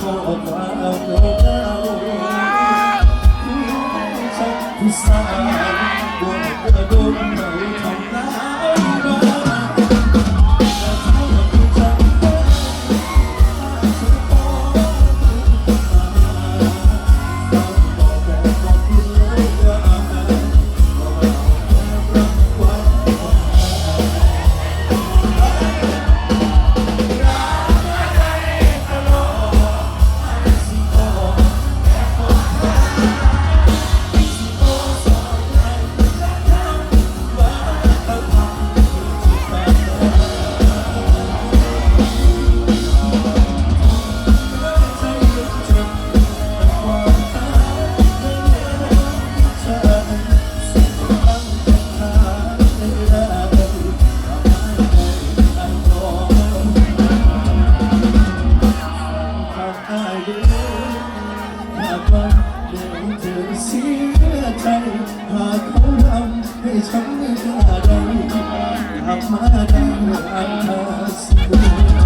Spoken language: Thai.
ข้อความเราฉันผู้สาวบนกระดุม ใหากเขาทำให้ฉันไม่กล้าได้กลับมาได้อันเธอ